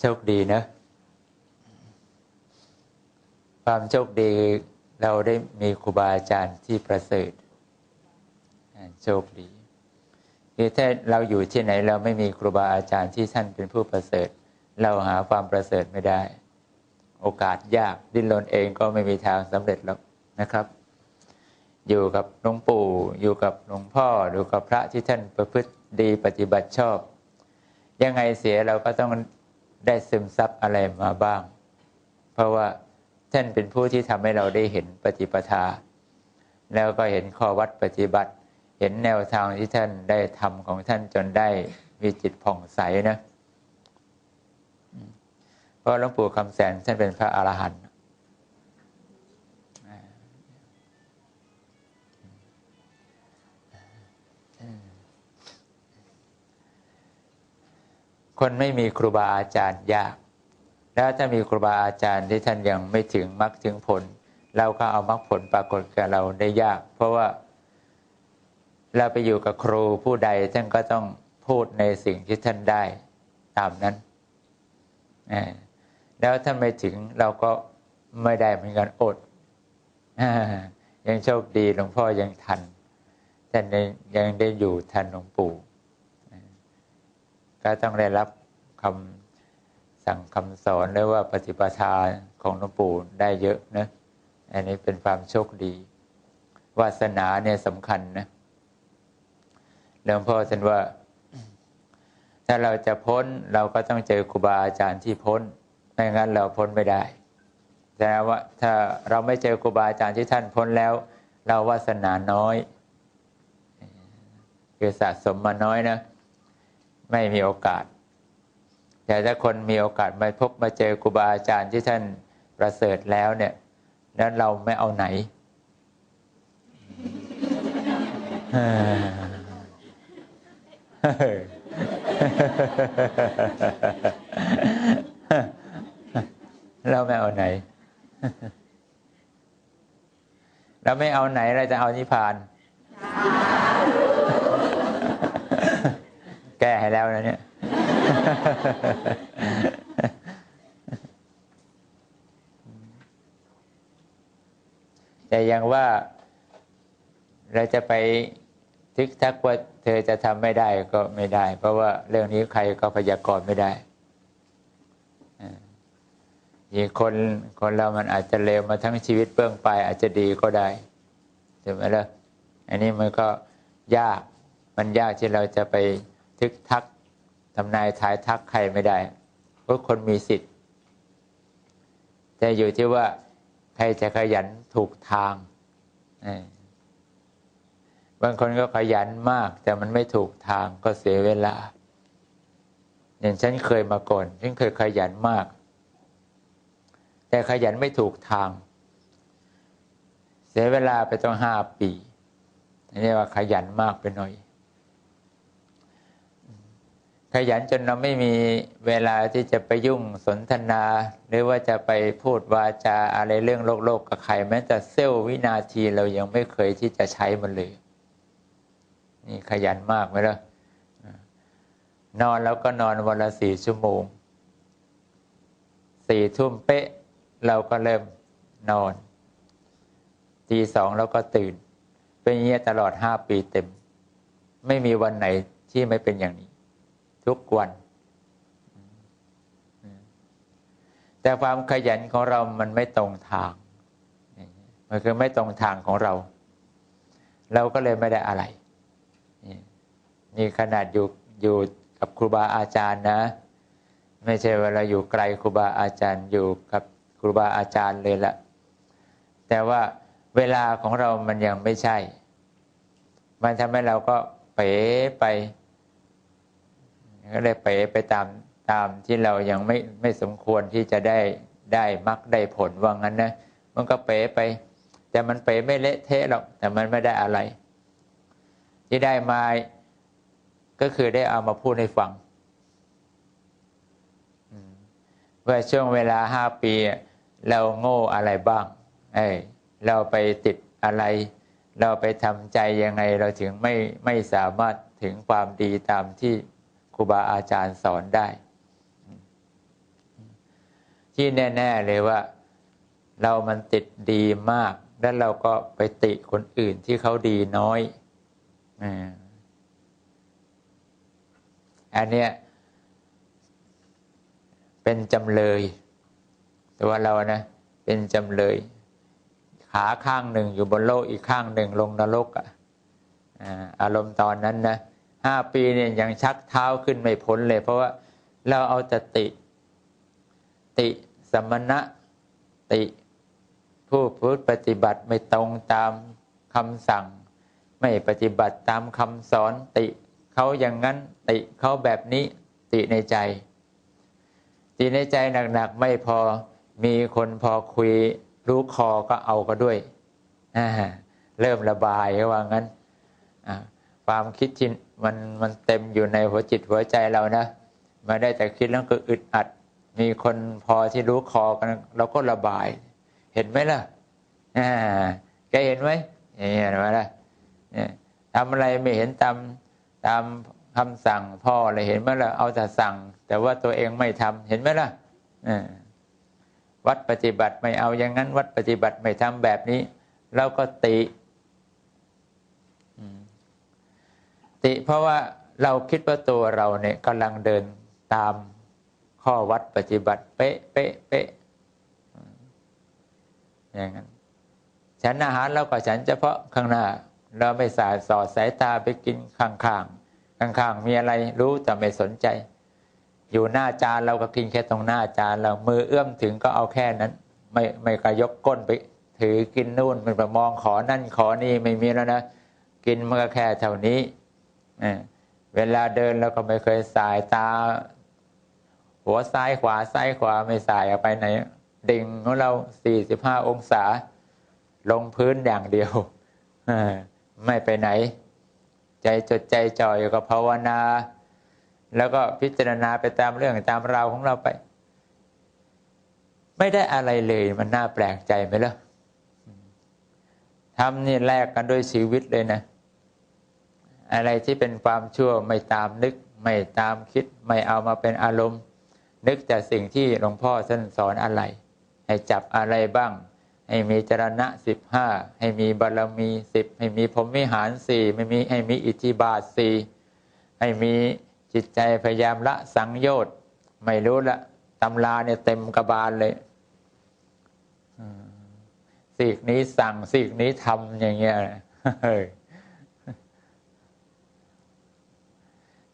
โชคดีนะ ความโชคดีเราได้มีครูบาอาจารย์ที่ประเสริฐโชคดีคือถ้าเราอยู่ที่ไหนเราไม่มีครูบาอาจารย์ที่ท่านเป็นผู้ประเสริฐ เราหาความประเสริฐไม่ได้ โอกาสยากดิ้นรนเองก็ไม่มีทางสำเร็จแล้วนะครับ อยู่กับหลวงปู่ อยู่กับหลวงพ่ออยู่กับพระที่ท่านประพฤติดีปฏิบัติชอบ ยังไงเสียเราก็ต้องได้ซึมซับอะไรมาบ้าง เพราะว่าท่านเป็นผู้ที่ทำให้เราได้เห็นปฏิปทา แล้วก็เห็นข้อวัดปฏิบัติ เห็นแนวทางที่ท่านได้ทำของท่านจนได้มีจิตผ่องใสนะ เพราะหลวงปู่คำแสนท่านเป็นพระอรหันต์ คนไม่มีครูบาอาจารย์ยาก แล้วถ้ามีครูบาอาจารย์ที่ท่านยังไม่ถึงมรรคถึงผล เราก็เอามรรคผลปรากฏกับเราได้ยาก เพราะว่า เราไปอยู่กับครูผู้ใดท่านก็ต้องพูดในสิ่งที่ท่านได้ตามนั้น แล้วถ้าไม่ถึงเราก็ไม่ได้เหมือนกันอด ยังโชคดีหลวงพ่อยังทันท่านยังได้อยู่ทันหลวงปู่ ก็ต้องได้รับคำสั่งคำสอนหรือว่าปฏิปทาของหลวงปู่ได้เยอะนะอันนี้เป็นความโชคดี วาสนาเนี่ยสำคัญนะหลวงพ่อท่านว่า ถ้าเราจะพ้นเราก็ต้องเจอครูบาอาจารย์ที่พ้นไม่งั้นเราพ้นไม่ได้แต่ว่าถ้าเราไม่เจอครูบาอาจารย์ที่ท่านพ้นแล้ว เราวาสนาน้อย คือสะสมมาน้อยนะ ไม่มีโอกาส แต่ถ้าคนมีโอกาสมาพบมาเจอครูบาอาจารย์ที่ท่านประเสริฐแล้วเนี่ยนั้นเราไม่เอาไหนเราไม่เอาไหน เราไม่เอาไหนเราจะเอานิพพานแก้ให้แล้วนะเนี่ย แต่ยังว่าเราจะไปทึกทักว่าเธอจะทำไม่ได้ก็ไม่ได้ เพราะว่าเรื่องนี้ใครก็พยากรณ์ไม่ได้ยีคนคนเรามันอาจจะเลวมาทั้งชีวิตเบื้องไปอาจจะดีก็ได้ใช่ไหมล่ะอันนี้มันก็ยากมันยากที่เราจะไป ทึกทักทำนายทายทักใครไม่ได้เพราะคนมีสิทธิ์ แต่อยู่ที่ว่า ใครจะขยันถูกทางบางคนก็ขยันมาก แต่มันไม่ถูกทางก็เสียเวลา อย่างฉันเคยมาก่อนฉันเคยขยันมาก แต่ขยันไม่ถูกทาง เสียเวลาไปต้องห้าปีนี่ว่าขยันมากไปหน่อย ขยันจนเราไม่มีเวลาที่จะไปยุ่งสนทนา หรือว่าจะไปพูดวาจาอะไรเรื่องโลกโลกกับใครแม้แต่เซลล์วินาทีเรายังไม่เคยที่จะใช้มันเลย นี่ขยันมากไหมล่ะนอนแล้วก็นอนวันละสี่ชั่วโมงสี่ทุ่มเป๊ะ เราก็เริ่มนอนตีสองเราก็ตื่น เป็นอย่างนี้ตลอดห้าปีเต็ม ไม่มีวันไหนที่ไม่เป็นอย่างนี้ ทุกวัน แต่ความขยันของเรามันไม่ตรงทางมันคือไม่ตรงทางของเรา เราก็เลยไม่ได้อะไร นี่ขนาดอยู่อยู่กับครูบาอาจารย์นะ ไม่ใช่เวลาอยู่ไกลครูบาอาจารย์อยู่กับครูบาอาจารย์เลยละแต่ว่าเวลาของเรามันยังไม่ใช่ มันทำให้เราก็เป๋ไป ก็เลยไปไปตามตามที่เรายังไม่ไม่สมควรที่จะได้ได้มักได้ผลว่างั้นนะมันก็เป๋ไป แต่มันเป๋ไม่เละเทะหรอกแต่มันไม่ได้อะไร ที่ได้มาก็คือได้เอามาพูดให้ฟังว่าช่วงเวลาห้าปี เราโง่อะไรบ้าง เอ้เราไปติดอะไร เราไปทำใจยังไงเราถึงไม่ไม่สามารถถึงความดีตามที่ ครูบาอาจารย์สอนได้ ที่แน่ ๆ เลยว่า เรามันติดดีมาก แล้วเราก็ไปติคนอื่นที่เขาดีน้อยอันเนี้ยเป็นจำเลยตัวเรานะ เป็นจำเลย ขาข้างหนึ่งอยู่บนโลกอีกข้างหนึ่งลงนรกอะอารมณ์ตอนนั้นนะ ห้าปีเนี่ยยังชักเท้าขึ้นไม่พ้นเลย เพราะว่าเราเอาแต่ติ ติสมณะติ ผู้พูดปฏิบัติไม่ตรงตามคำสั่ง ไม่ปฏิบัติตามคำสอนติเขาอย่างนั้นติเขาแบบนี้ติในใจ ติในใจหนักๆไม่พอมีคนพอคุยรู้คอก็เอาก็ด้วยเริ่มระบายว่างั้น ความคิดที่มันมันเต็มอยู่ในหัวจิตหัวใจเรานะมาได้แต่คิดแล้วก็อึดอัด มีคนพอที่รู้คอกันเราก็ระบาย เห็นไหมล่ะแกเห็นไหมอย่างนี้เห็นไหมล่ะทำอะไรไม่เห็นตามตามคำสั่งพ่อเลยเห็นไหมล่ะเอาแต่สั่ง แต่ว่าตัวเองไม่ทำเห็นไหมล่ะวัดปฏิบัติไม่เอาอย่างนั้น วัดปฏิบัติไม่ทำแบบนี้ เราก็ติ ติเพราะว่าเราคิดว่าตัวเราเนี่ยกำลังเดินตามข้อวัดปฏิบัติ เป๊ะเป๊ะเป๊ะอย่างนั้นฉันอาหารเราก็ฉันเฉพาะข้างหน้า เราไม่สายสอดสายตาไปกินข้างข้างข้างข้างมีอะไรรู้แต่ไม่สนใจ อยู่หน้าจานเราก็กินแค่ตรงหน้าจานเรามือเอื้อมถึงก็เอาแค่นั้น ไม่ไม่กระยกก้นไป ถือกินนู่นมันไปมองขอนั่นขอนี่ไม่มีแล้วนะกินมันก็แค่เท่านี้ เวลาเดินเราก็ไม่เคยสายตา หัวซ้ายขวาซ้ายขวาไม่สายออกไปไหนดิ่งของเราสี่สิบห้าองศา ลงพื้นอย่างเดียวไม่ไปไหน ใจจดใจจ่อยกับภาวนา แล้วก็พิจารณาไปตามเรื่องตามราวของเราไป ไม่ได้อะไรเลยมันน่าแปลกใจไหมล่ะทำนี่แลกกันด้วยชีวิตเลยนะ อะไรที่เป็นความชั่วไม่ตามนึก ไม่ตามคิด ไม่เอามาเป็นอารมณ์ นึกแต่สิ่งที่หลวงพ่อท่านสอนอะไร ให้จับอะไรบ้าง ให้มีจรณะสิบห้าให้มีบารมีสิบให้มีพรหมิหารสี่ไม่มีให้มีอิทธิบาทสี่ให้มีจิตใจพยายามละสังโยชน์ไม่รู้ละตำราเนี่ยเต็มกระบาลเลยสิ่งนี้สั่งสิ่งนี้ทำอย่างเงี้ย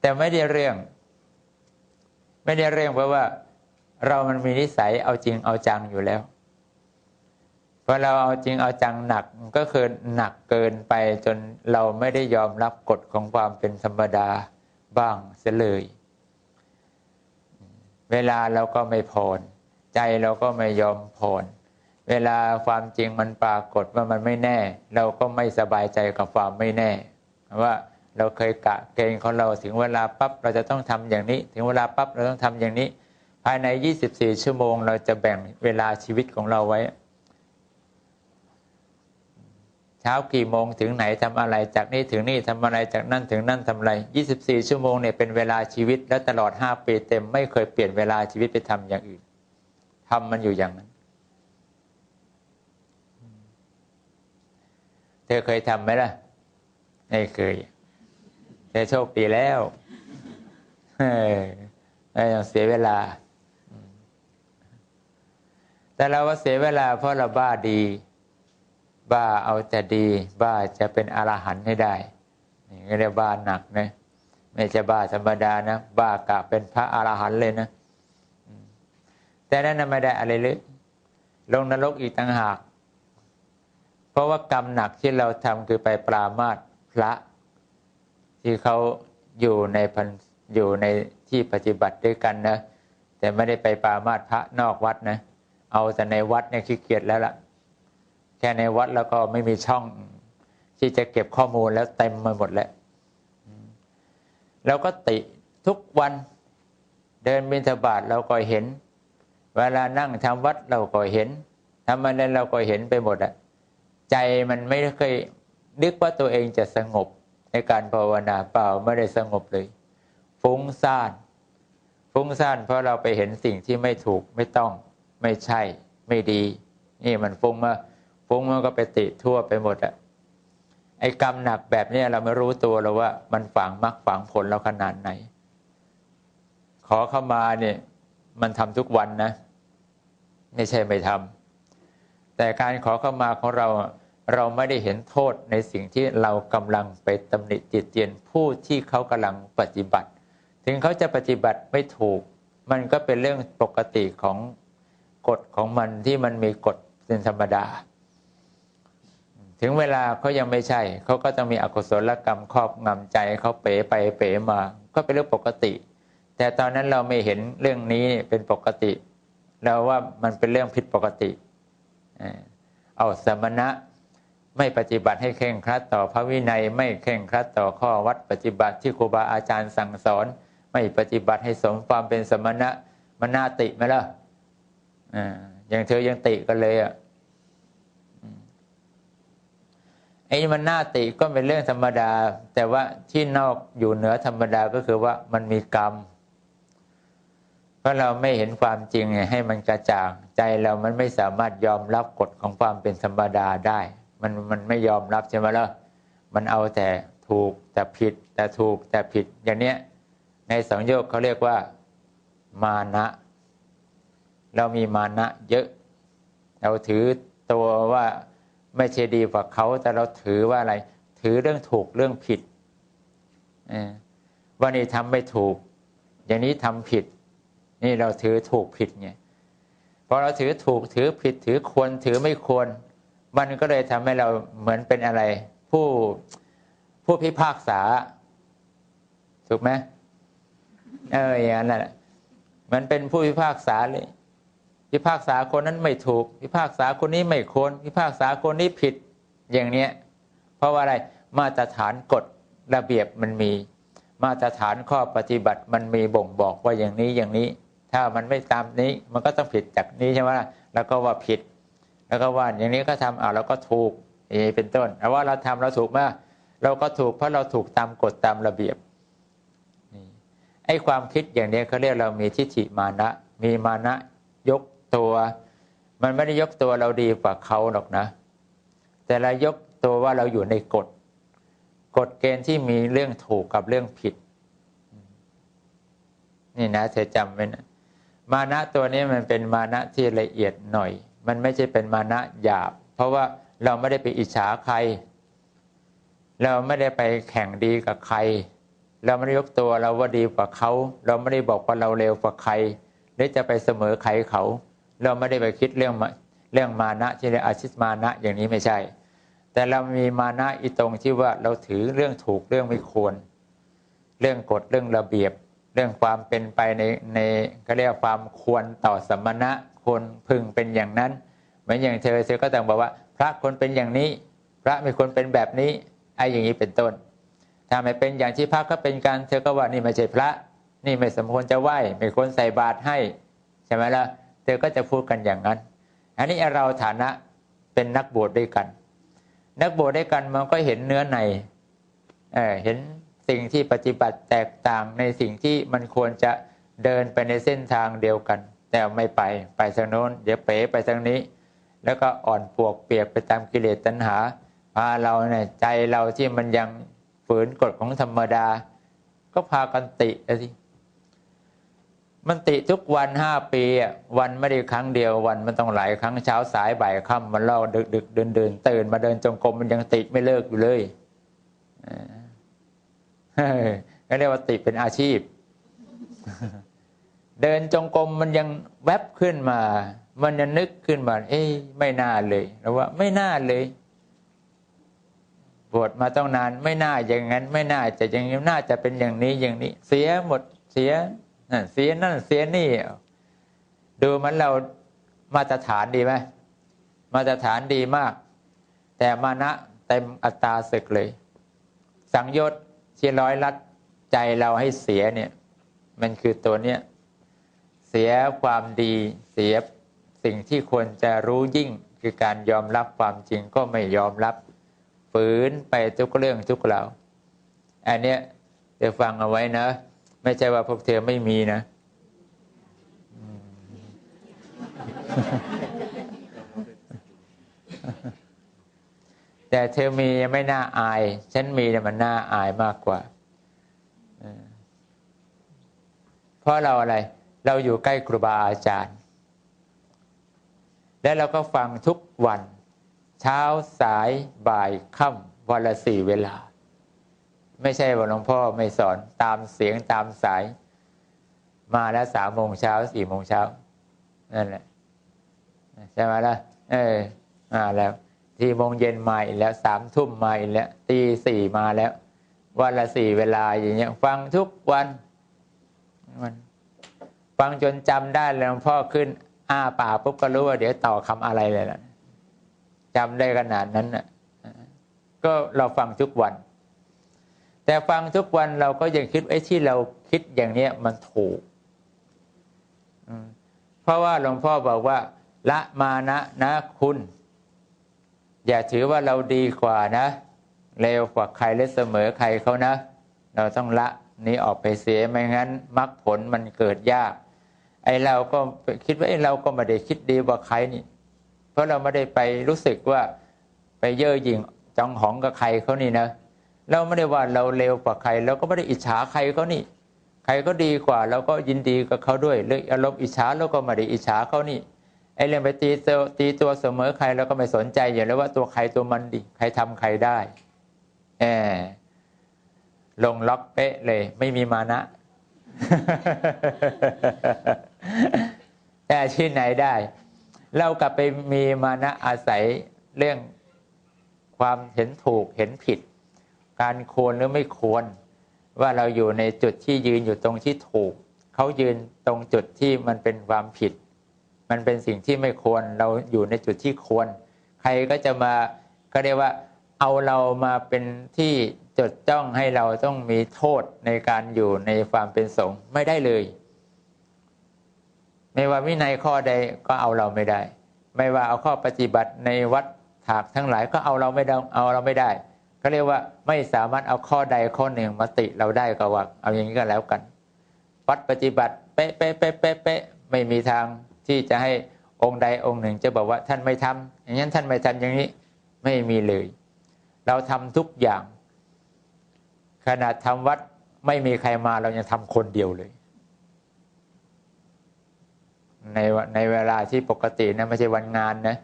แต่ไม่ได้เรื่อง ไม่ได้เรื่องเพราะว่า เรามันมีนิสัยเอาจริงเอาจังอยู่แล้วพอเราเอาจริงเอาจังหนักก็คือหนักเกินไปจนเราไม่ได้ยอมรับกฎของความเป็นธรรมดาบ้างเสียเลย เวลาเราก็ไม่พรใจเราก็ไม่ยอมพรเวลาความจริงมันปรากฏว่ามันไม่แน่ เราก็ไม่สบายใจกับความไม่แน่ว่า เราเคยกะเกณฑ์ของเราถึงเวลาปั๊บเราจะต้องทำอย่างนี้ ถึงเวลาปั๊บเราต้องทำอย่างนี้ ภายใน 24 ชั่วโมง เราจะแบ่งเวลาชีวิตของเราไว้ เช้ากี่โมงถึงไหนทำอะไร จากนี้ถึงนี่ทำอะไรจากนั่นถึงนั่นทำอะไร 24 ชั่วโมงเนี่ยเป็นเวลาชีวิตและตลอด 5 ปีเต็มไม่เคยเปลี่ยนเวลาชีวิตไปทำอย่างอื่นทำมันอยู่อย่างนั้นเธอเคยทำไหมล่ะ ไม่เคย แต่โชคดีแล้วไม่ต้องเสียเวลา แต่เราว่าเสียเวลา เพราะเราบ้าดี บ้าเอาแต่ดี บ้าจะเป็นอรหันต์ให้ได้นี่เรียกบ้าหนักนะไม่ใช่บ้าธรรมดานะ บ้ากะเป็นพระอรหันต์เลยนะ แต่นั้นไม่ได้อะไรเลยลงนรกอีกต่างหาก เพราะว่ากรรมหนักที่เราทำคือไปปรามาสพระ ที่เขาอยู่ในพันอยู่ในที่ปฏิบัติด้วยกันนะ แต่ไม่ได้ไปปามาตพระนอกวัดนะ เอาแต่ในวัดเนี่ยขี้เกียจแล้วล่ะ แค่ในวัดแล้วก็ไม่มีช่องที่จะเก็บข้อมูลแล้วเต็มมาหมดแล้วเราก็ติทุกวันเดินบิณฑบาตเราก็เห็น เวลานั่งทำวัดเราก็เห็นทำอะไรเราก็เห็นไปหมดอะใจมันไม่เคยนึกว่าตัวเองจะสงบ ในการภาวนาเปล่าไม่ได้สงบเลย ฟุ้งซ่าน ฟุ้งซ่านเพราะเราไปเห็นสิ่งที่ไม่ถูกไม่ต้องไม่ใช่ ไม่ดี นี่มันฟุ้งมาฟุ้งมันก็ไปติทั่วไปหมดอะไอ้กรรมหนักแบบนี้เราไม่รู้ตัวเราว่า มันฝังมรรคฝังผลเราขนาดไหน ขอเข้ามาเนี่ย มันทำทุกวันนะ ไม่ใช่ไม่ทำแต่การขอเข้ามาของเรา เราไม่ได้เห็นโทษในสิ่งที่เรากำลังไปตำหนิจิตเตียนผู้ที่เขากำลังปฏิบัติ ถึงเขาจะปฏิบัติไม่ถูก มันก็เป็นเรื่องปกติของกฎของมันที่มันมีกฎเป็นธรรมดา ถึงเวลาเขายังไม่ใช่ เขาก็จะมีอกุศลกรรมครอบงำใจเขาเป๋ไปเป๋มา ก็เป็นเรื่องปกติ แต่ตอนนั้นเราไม่เห็นเรื่องนี้เป็นปกติเราว่ามันเป็นเรื่องผิดปกติ เอาสมณะ ไม่ปฏิบัติให้เข่งครัดต่อพระวินัย ไม่เข่งครัดต่อข้อวัดปฏิบัติที่ครูบาอาจารย์สั่งสอน ไม่ปฏิบัติให้สมความเป็นสมณะมันนาติไหมล่ะอย่างเธอยังติกันเลยอะไอ้มันนาติก็เป็นเรื่องธรรมดา แต่ว่าที่นอกอยู่เหนือธรรมดาก็คือว่ามันมีกรรม เพราะเราไม่เห็นความจริงให้มันกระจ่างใจเรามันไม่สามารถยอมรับกฎของความเป็นธรรมดาได้ มันมันไม่ยอมรับใช่ไหมล่ะมันเอาแต่ถูกแต่ผิด แต่ถูกแต่ผิดอย่างเนี้ยในสังโยกเขาเรียกว่ามานะเรามีมานะเยอะ เราถือตัวว่าไม่ใช่ดีกว่าเขา แต่เราถือว่าอะไร ถือเรื่องถูกเรื่องผิดว่านี่ทำไม่ถูก อย่างนี้ทำผิด นี่เราถือถูกผิดไงพอเราถือถูกถือผิด ถือควรถือไม่ควร มันก็เลยทำให้เราเหมือนเป็นอะไร ผู้ผู้พิพากษา ถูกไหมเอออย่างนั้นแหละมันเป็นผู้พิพากษาเลย พิพากษาคนนั้นไม่ถูก พิพากษาคนนี้ไม่ควรพิพากษาคนนี้ผิดอย่างเนี้ย เพราะว่าอะไรมาตรฐานกฎระเบียบมันมี มาตรฐานข้อปฏิบัติมันมีบ่งบอกว่าอย่างนี้อย่างนี้ ถ้ามันไม่ตามนี้ มันก็ต้องผิดจากนี้ใช่ไหมล่ะแล้วก็ว่าผิด แล้วก็ว่าอย่างนี้ก็ทำอ่าเราก็ถูกเอเป็นต้นแต่ว่าเราทำเราถูกมากเราก็ถูกเพราะเราถูกตามกฎตามระเบียบนี่ไอ้ความคิดอย่างนี้เขาเรียกเรามีทิฏฐิมานะ มีมานะยกตัว มันไม่ได้ยกตัวเราดีกว่าเขาหรอกนะ แต่เรายกตัวว่าเราอยู่ในกฎ กฎเกณฑ์ที่มีเรื่องถูกกับเรื่องผิด นี่นะเธอจำไว้นะมานะตัวนี้มันเป็นมานะที่ละเอียดหน่อย มันไม่ใช่เป็นมานะหยาบ เพราะว่าเราไม่ได้ไปอิจฉาใคร เราไม่ได้ไปแข่งดีกับใคร เราไม่ได้ยกตัวเราว่าดีกว่าเขา เราไม่ได้บอกว่าเราเร็วกว่าใคร หรือจะไปเสมอใครเขา เราไม่ได้ไปคิดเรื่องเรื่องมานะที่เรียกอาชิตมานะอย่างนี้ไม่ใช่ แต่เรามีมานะอีตรงที่ว่าเราถือเรื่องถูกเรื่องไม่ควร เรื่องกฎเรื่องระเบียบ เรื่องความเป็นไปในในก็เรียกความควรต่อสมณะ คนพึงเป็นอย่างนั้นเหมือนอย่างเธอเธอก็ต้องบอกว่า พระคนเป็นอย่างนี้ พระไม่ควรเป็นแบบนี้ไอ้อย่างนี้เป็นต้น ถ้าไม่เป็นอย่างที่พระก็เป็นการเธอก็ว่านี่ไม่ใช่พระ นี่ไม่สมควรจะไหว้ไม่ควรใส่บาตรให้ใช่ไหมล่ะเธอก็จะพูดกันอย่างนั้น อันนี้เราฐานะเป็นนักบวชด้วยกัน นักบวชด้วยกันมันก็เห็นเนื้อในเเห็นสิ่งที่ปฏิบัติแตกต่างในสิ่งที่มันควรจะเดินไปในเส้นทางเดียวกัน แต่ไม่ไปไปทางโน้น เดี๋ยวเป๋ไปทางนี้ แล้วก็อ่อนปวกเปียกไปตามกิเลสตัณหา พาเราเนี่ยใจเราที่มันยังฝืนกฎของธรรมดา ก็พากันติสิมันติทุกวันห้าปีวันไม่ได้ครั้งเดียววันมันต้องหลายครั้งเช้าสายบ่ายค่ำมันเล่าดึกดึกเดินเดินตื่นมาเดินจงกรมมันยังติไม่เลิกอยู่เลยเรียกว่าติเป็นอาชีพ เดินจงกรมมันยังแวบขึ้นมา มันยังนึกขึ้นมา เอ้ยไม่น่าเลยเราว่าไม่น่าเลยบวชมาต้องนานไม่น่าอย่างนั้น ไม่น่าจะอย่างนี้น่าจะเป็นอย่างนี้อย่างนี้ เสียหมดเสียนั่นเสียนั่นเสียนี่ ดูมันเรามาตรฐานดีไหมมาตรฐานดีมาก แต่มานะเต็มอัตราศึกเลย สังยศที่ร้อยลัดใจเราให้เสียเนี่ย มันคือตัวเนี้ย เสียความดีเสียสิ่งที่ควรจะรู้ยิ่ง คือการยอมรับความจริงก็ไม่ยอมรับฝืนไปทุกเรื่องทุกราวอันเนี้ยจะฟังเอาไว้นะ ไม่ใช่ว่าพวกเธอไม่มีนะแต่เธอมีไม่น่าอาย ฉันมีเนี่มันน่าอายมากกว่าเพราะเราอะไร เราอยู่ใกล้ครูบาอาจารย์ และเราก็ฟังทุกวัน เช้าสายบ่ายค่ำวันละสี่เวลา ไม่ใช่ว่าหลวงพ่อไม่สอนตามเสียงตามสาย มาแล้วสามโมงเช้าสี่โมงเช้านั่นแหละใช่ไหมล่ะเออมาแล้วสี่โมงเย็นมาอีกแล้วสามทุ่มมาอีกแล้วตีสี่มาแล้ว วันละสี่เวลาอย่างเงี้ย ฟังทุกวันมัน ฟังจนจำได้แล้วหลวงพ่อขึ้น อ้าปากปุ๊บก็รู้ว่าเดี๋ยวต่อคำอะไรเลยล่ะจำได้ขนาดนั้นน่ะก็เราฟังทุกวัน แต่ฟังทุกวันเราก็ยังคิดไอ้ที่เราคิดอย่างเนี้ยมันถูกเพราะว่าหลวงพ่อบอกว่า ละมานะนะคุณ อย่าถือว่าเราดีกว่านะเร็วกว่าใครและเสมอใครเขานะ เราต้องละนี้ออกไปเสียไม่งั้นมรรคผลมันเกิดยาก ไอเราก็คิดว่าไอเราก็ไม่ได้คิดดีกว่าใครนี่ เพราะเราไม่ได้ไปรู้สึกว่าไปเย่อหยิ่งจองหองกับใครเขานี่นะเราไม่ได้ว่าเราเร็วกว่าใคร เราก็ไม่ได้อิจฉาใครเขานี่ ใครก็ดีกว่าเราก็ยินดีกับเขาด้วยเลยอารมณ์อิจฉาเราก็ไม่ได้อิจฉาเขานี่ไอเรื่องไปตีตัวตีตัวเสมอใครเราก็ไม่สนใจอย่างแล้วว่าตัวใครตัวมันดีใครทำใครได้แอลงล็อกเป๊ะเลย ไม่มีมานะ แต่ที่ไหนได้ เรากลับไปมีมานะอาศัยเรื่องความเห็นถูกเห็นผิด การควรหรือไม่ควร ว่าเราอยู่ในจุดที่ยืนอยู่ตรงที่ถูก เขายืนตรงจุดที่มันเป็นความผิด มันเป็นสิ่งที่ไม่ควรเราอยู่ในจุดที่ควร ใครก็จะมาก็เรียกว่าเอาเรามาเป็นที่จดจ้องให้เราต้องมีโทษในการอยู่ในความเป็นสงฆ์ไม่ได้เลย ไม่ว่าวินัยข้อใดก็เอาเราไม่ได้ ไม่ว่าเอาข้อปฏิบัติในวัดถากทั้งหลายก็เอาเราไม่ได้เอาเราไม่ได้ก็เรียกว่าไม่สามารถเอาข้อใดข้อหนึ่งมาติเราได้ก็ว่า เอาอย่างนี้ก็แล้วกันวัดปฏิบัติเป๊ะเป๊ะเป๊ะเป๊ะเป๊ะไม่มีทางที่จะให้องค์ใดองค์หนึ่งจะบอกว่าท่านไม่ทำอย่างนั้นท่านไม่ทำอย่างนี้ไม่มีเลย เราทำทุกอย่าง ขนาดทำวัดไม่มีใครมาเรายังทำคนเดียวเลย ในในเวลาที่ปกตินะไม่ใช่วันงานนะ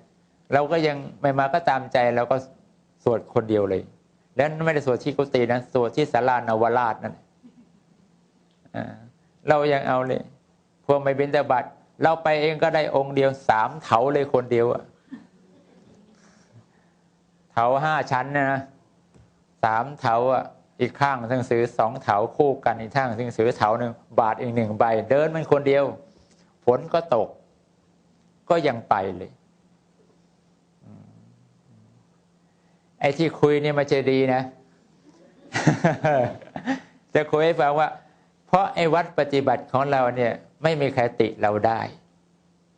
เราก็ยังไม่มาก็ตามใจเราก็สวดคนเดียวเลย แล้วไม่ได้สวดที่กุฏินะสวดที่สารานาวราชนั่นเรายังเอาเลย พวกไม่บินตบัตเราไปเองก็ได้องค์เดียวสามเถาเลยคนเดียวอะเถาห้าชั้นนะสามเถาอะอีกข้างซึ่งซื้อสองเถาคู่กันอีกข้างซึ่งซื้อเถาหนึ่งบาทอีกหนึ่งใบ เดินมันคนเดียว ฝนก็ตก ก็ยังไปเลยไอ้ที่คุยนี่มันจะดีนะ จะคุยให้ฟังว่า เพราะไอ้วัดปฏิบัติของเราเนี่ย ไม่มีใครติเราได้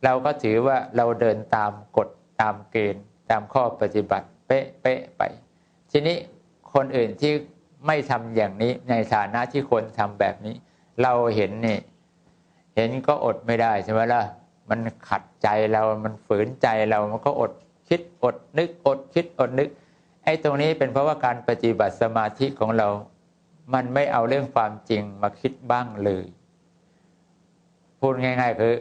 เราก็ถือว่าเราเดินตามกฎตามเกณฑ์ ตามข้อปฏิบัติ เป๊ะเป๊ะไป ทีนี้คนอื่นที่ไม่ทำอย่างนี้ในฐานะที่คนทำแบบนี้ เราเห็นนี่ เห็นก็อดไม่ได้ใช่ไหมล่ะ มันขัดใจเรามันฝืนใจเรามันก็อดคิดอดนึก อดคิดอดนึกไอ้ตรงนี้เป็นเพราะว่าการปฏิบัติสมาธิของเรา มันไม่เอาเรื่องความจริงมาคิดบ้างเลย พูดง่าย ๆ คือ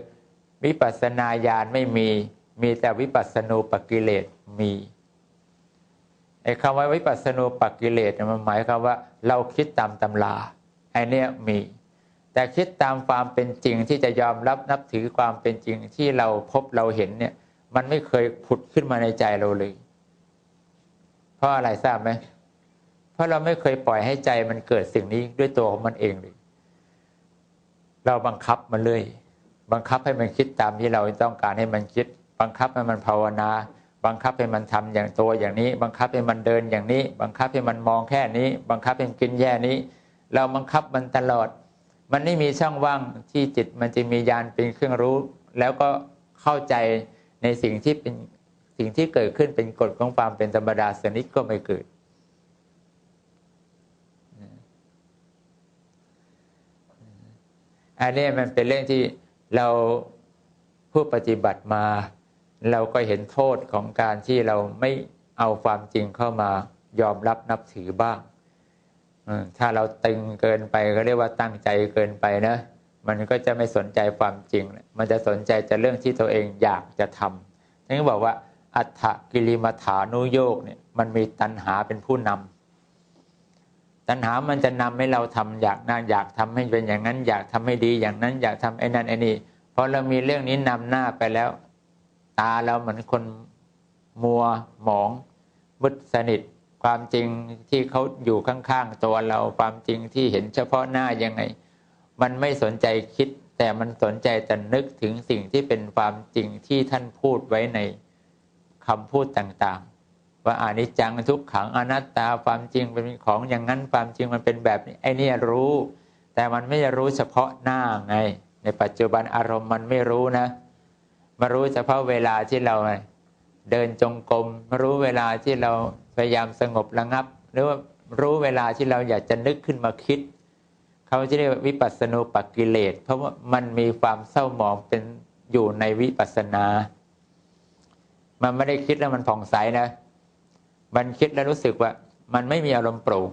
วิปัสสนาญาณไม่มี มีแต่วิปัสสนูปกิเลสมีไอ้คำว่าวิปัสสนูปักกิเลสมันหมายความว่า เราคิดตามตำราไอ้นี่มี แต่คิดตามความเป็นจริงที่จะยอมรับนับถือความเป็นจริงที่เราพบเราเห็นเนี่ย มันไม่เคยผุดขึ้นมาในใจเราเลย เพราะอะไรทราบไหมเพราะเราไม่เคยปล่อยให้ใจมันเกิดสิ่งนี้ด้วยตัวของมันเองเลย เราบังคับมันเลย บังคับให้มันคิดตามที่เราต้องการให้มันคิด บังคับให้มันภาวนาบังคับให้มันทำอย่างตัวอย่างนี้ บังคับให้มันเดินอย่างนี้ บังคับให้มันมองแค่นี้ บังคับให้มันกินแย่นี้ เราบังคับมันตลอด มันไม่มีช่องว่างที่จิตมันจะมียานเป็นเครื่องรู้ แล้วก็เข้าใจในสิ่งที่เป็นสิ่งที่เกิดขึ้นเป็นกฎของความเป็นธรรมดาสนิทก็ไม่เกิด อันนี้มันเป็นเรื่องที่เราผู้ปฏิบัติมา เราก็เห็นโทษของการที่เราไม่เอาความจริงเข้ามายอมรับนับถือบ้าง ถ้าเราตึงเกินไปก็เรียกว่าตั้งใจเกินไปนะ มันก็จะไม่สนใจความจริง มันจะสนใจแต่เรื่องที่ตัวเองอยากจะทำทั้งบอกว่า อัฏฐกิริมาฐานุโยกเนี่ยมันมีตัณหาเป็นผู้นำตัณหามันจะนำให้เราทำอยากนั่นอยากทำให้เป็นอย่างนั้น อยากทำให้ดีอย่างนั้น อยากทำไอ้นั่นไอ้นี่พอเรามีเรื่องนี้นำหน้าไปแล้ว ตาเราเหมือนคนมัวหมองมืดสนิท ความจริงที่เขาอยู่ข้างๆตัวเราความจริงที่เห็นเฉพาะหน้ายังไง มันไม่สนใจคิด แต่มันสนใจแต่นึกถึงสิ่งที่เป็นความจริงที่ท่านพูดไว้ในคำพูดต่างๆ ว่าอานิจจังทุกขังอนัตตาความจริงเป็นของอย่างนั้นความจริงมันเป็นแบบนี้ไอ้นี่รู้ แต่มันไม่รู้เฉพาะหน้าไง ในปัจจุบันอารมณ์มันไม่รู้นะมารู้เฉพาะเวลาที่เราเดินจงกรมมารู้เวลาที่เรา พยายามสงบระงับ หรือว่ารู้เวลาที่เราอยากจะนึกขึ้นมาคิดเขาจะเรียกวิปัสสนูปกิเลส เพราะว่ามันมีความเศร้าหมองเป็นอยู่ในวิปัสสนา มันไม่ได้คิดแล้วมันผ่องใสนะ มันคิดแล้วรู้สึกว่า มันไม่มีอารมณ์โปร่ง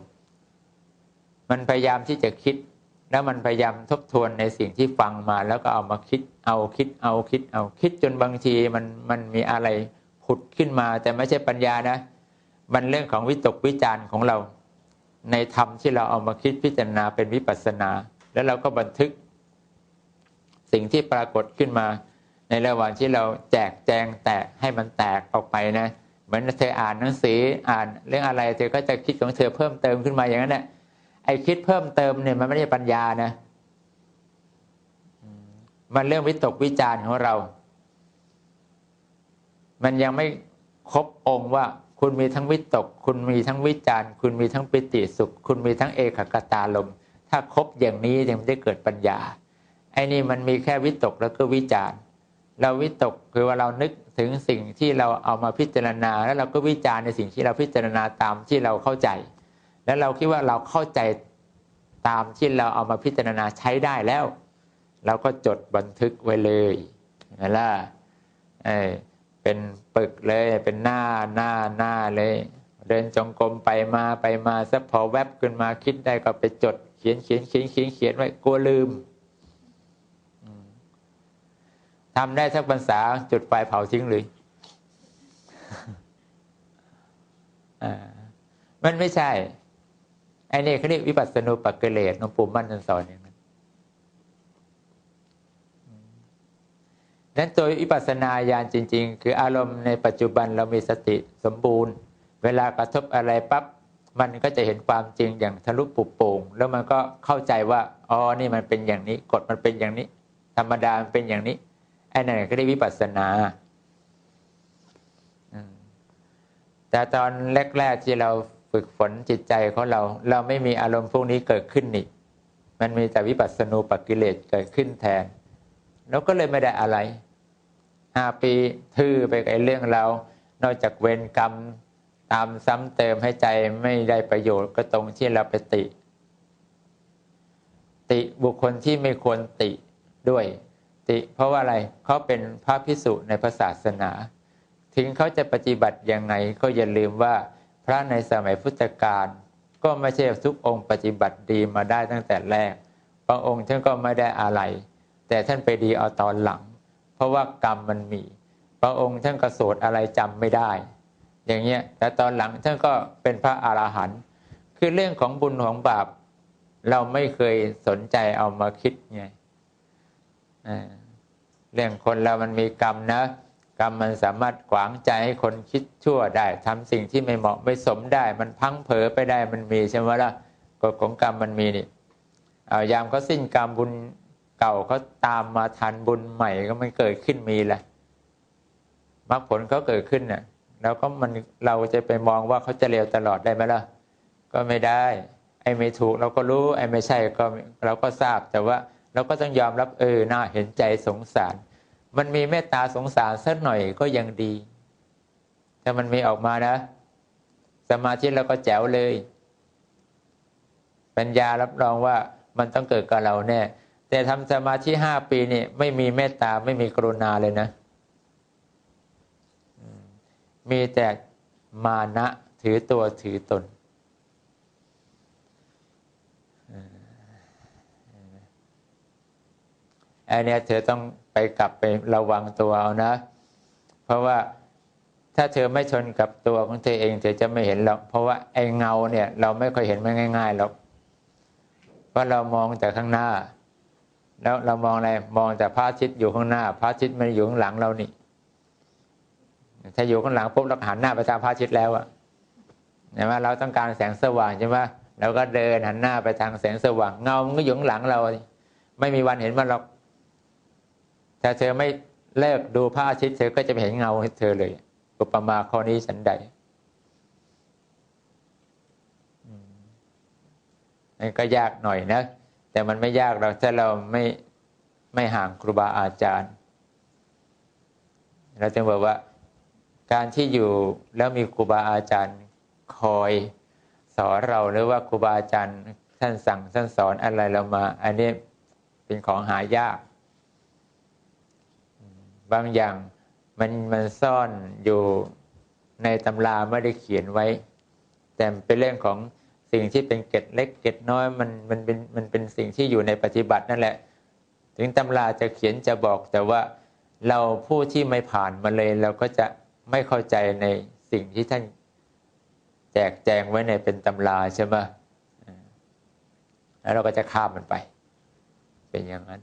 มันพยายามที่จะคิด แล้วมันพยายามทบทวนในสิ่งที่ฟังมาแล้วก็เอามาคิด เอาคิด เอาคิด เอาคิดจนบางทีมันมันมีอะไรผุดขึ้นมา แต่ไม่ใช่ปัญญานะ มันเรื่องของวิตกวิจารณ์ของเรา ในธรรมที่เราเอามาคิดพิจารณาเป็นวิปัสสนา แล้วเราก็บันทึก สิ่งที่ปรากฏขึ้นมา ในระหว่างที่เราแจกแจงแตกให้มันแตกออกไปนะเหมือนเธออ่านหนังสืออ่านเรื่องอะไรเธอก็จะคิดของเธอเพิ่มเติมขึ้นมาอย่างนั้นแหละไอ้คิดเพิ่มเติมเนี่ยมันไม่ใช่ปัญญานะมันเรื่องวิตกวิจารณ์ของเรา มันยังไม่ครบองค์ว่า คุณมีทั้งวิตก คุณมีทั้งวิจารณ์ คุณมีทั้งปิติสุข คุณมีทั้งเอกคตาลม ถ้าครบอย่างนี้ยังไม่ได้เกิดปัญญาไอ้นี่มันมีแค่วิตกแล้วก็วิจารณ์ เราวิตกคือว่าเรานึกถึงสิ่งที่เราเอามาพิจารณา แล้วเราก็วิจารณ์ในสิ่งที่เราพิจารณาตามที่เราเข้าใจ แล้วเราคิดว่าเราเข้าใจตามที่เราเอามาพิจารณาใช้ได้แล้ว เราก็จดบันทึกไว้เลยนะล่ะเป็น ปึกเลย เป็นหน้าหน้าหน้าเลย เดินจงกรมไปมาไปมาสักพอแวบขึ้นมาคิดได้ก็ไปจด เขียนเขียนเขียนเขียนเขียนไว้กลัวลืมทำได้สักภาษาจุดไฟเผาทิ้งเลยมันไม่ใช่ไอ้นี่เขาเรียกวิปัสสนุปกิเลสหลวงปู่มั่นท่านสอนอย่าง นั้นตัวอิปัสนาญาณจริง ๆ คืออารมณ์ในปัจจุบันเรามีสติสมบูรณ์ เวลากระทบอะไรปั๊บมันก็จะเห็นความจริงอย่างทะลุปุโป่งแล้วมันก็เข้าใจว่าอ๋อนี่มันเป็นอย่างนี้กฎมันเป็นอย่างนี้ ธรรมดามันเป็นอย่างนี้ไอ้นั่นก็ได้วิปัสสนาแต่ตอนแรก ๆที่เราฝึกฝนจิตใจของเรา เราไม่มีอารมณ์พวกนี้เกิดขึ้นนี่มันมีแต่วิปัสสนูปกิเลสเกิดขึ้นแทนเราก็เลยไม่ได้อะไร ห้าปีทื่อไปกับเรื่องเรา นอกจากเวรกรรมตามซ้ำเติมให้ใจไม่ได้ประโยชน์ก็ตรงที่เราไปติ ติบุคคลที่ไม่ควรติด้วย ติเพราะว่าอะไรเขาเป็นพระพิสุในพระศาสนา ถึงเขาจะปฏิบัติยังไงก็อย่าลืมว่าพระในสมัยพุทธกาลก็ไม่ใช่ทุกองค์ปฏิบัติดีมาได้ตั้งแต่แรก บางองค์ท่านก็ไม่ได้อะไร แต่ท่านไปดีเอาตอนหลัง เพราะว่ากรรมมันมี พระองค์ท่านก็โสดอะไรจำไม่ได้ อย่างเงี้ยแต่ตอนหลังท่านก็เป็นพระอรหันต์คือเรื่องของบุญของบาป เราไม่เคยสนใจเอามาคิดไงเรื่องคนเรามันมีกรรมนะ กรรมมันสามารถขวางใจให้คนคิดชั่วได้ทำสิ่งที่ไม่เหมาะไม่สมได้ มันพังเผลอไปได้มันมีใช่ไหมล่ะกฎของกรรมมันมีนี่เอายามเขาสิ้นกรรมบุญ เก่าเขาตามมาทันบุญใหม่ก็มันเกิดขึ้นมีแหละมรรคผลเขาเกิดขึ้นเนี่ยแล้วก็มันเราจะไปมองว่าเขาจะเร็วตลอดได้ไหมล่ะ ก็ไม่ได้ ไอ้ไม่ถูกเราก็รู้ไอ้ไม่ใช่ก็เราก็ทราบแต่ว่าเราก็ต้องยอมรับเออหน่าเห็นใจสงสาร มันมีเมตตาสงสารสักหน่อยก็ยังดีถ้ามันมีออกมานะ สมาธิเราก็แจ๋วเลย ปัญญารับรองว่ามันต้องเกิดกับเราแน่ แต่ทำสมาธิห้าปีนี่ไม่มีเมตตาไม่มีกรุณาเลยนะ มีแต่มานะถือตัวถือตน อันเนี้ยเธอต้องไปกลับไประวังตัวเอานะ เพราะว่าถ้าเธอไม่ชนกับตัวของเธอเอง เธอจะไม่เห็นหรอก เพราะว่าไอ้เงาเนี่ย เราไม่ค่อยเห็นมันง่ายๆหรอก เพราะเรามองแต่ข้างหน้า แล้วเรามองอะไรมองแต่พระอาทิตย์อยู่ข้างหน้า พระอาทิตย์มันอยู่ข้างหลังเรานี่ ถ้าอยู่ข้างหลังปุ๊บเราหันหน้าไปทางพระอาทิตย์แล้วอะเห็นไหมเราต้องการแสงสว่างใช่ไหมเราก็เดินหันหน้าไปทางแสงสว่างเงา มันก็อยู่ข้างหลังเรา ไม่มีวันเห็นมันหรอกถ้าเธอไม่เลิกดูพระอาทิตย์เธอก็จะไม่เห็นเงาเธอเลยอุปมาข้อนี้ฉันใดนี่ก็ยากหน่อยนะ แต่มันไม่ยากเราถ้าเราไม่ไม่ห่างครูบาอาจารย์ เราจึงบอกว่าการที่อยู่แล้วมีครูบาอาจารย์คอยสอนเราหรือว่าครูบาอาจารย์ท่านสั่งท่านสอนอะไรเรามา อันนี้เป็นของหายาก บางอย่างมันมันซ่อนอยู่ในตำราไม่ได้เขียนไว้ แต่เป็นเรื่องของ สิ่งที่เป็นเกตเล็กเกตน้อยมันมันเป็นมันเป็นสิ่งที่อยู่ในปฏิบัตินั่นแหละ ถึงตำราจะเขียนจะบอกแต่ว่าเราผู้ที่ไม่ผ่านมาเลยเราก็จะไม่เข้าใจในสิ่งที่ท่านแจกแจงไว้ในเป็นตำราใช่ไหมแล้วเราก็จะข้ามมันไป เป็นอย่างนั้น